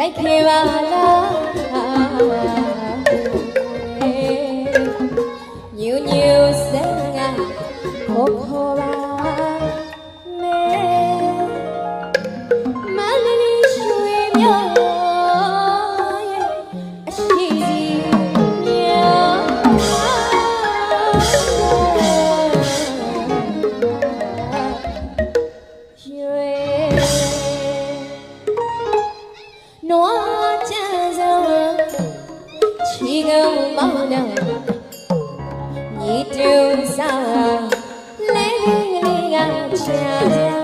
like him, you knew sang oh, me. မန္တလေးရွှေမြော် ချီကုံမောင်းတော့ညီတူစားလဲလေးကချာချာ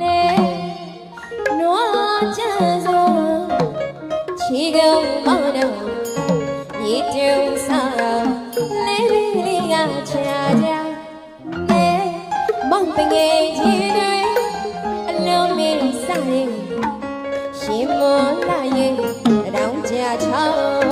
လဲနွားချမ်းစုံချီကုံမောင်းတော့ညီတူစားလဲလေးကချာချာလဲမောင်ပငယ်ကြီးတွေအလုံးမင်းစားရင်ရှင်မလာရင်တောင်ချာချောင်းတယ်မောင်ပငယ်ကြီးတွေအလုံးမင်းစားရင်ရှင်မလာရင်တောင်ချာချော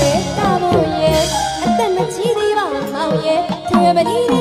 ရဲ့ထွေမတိ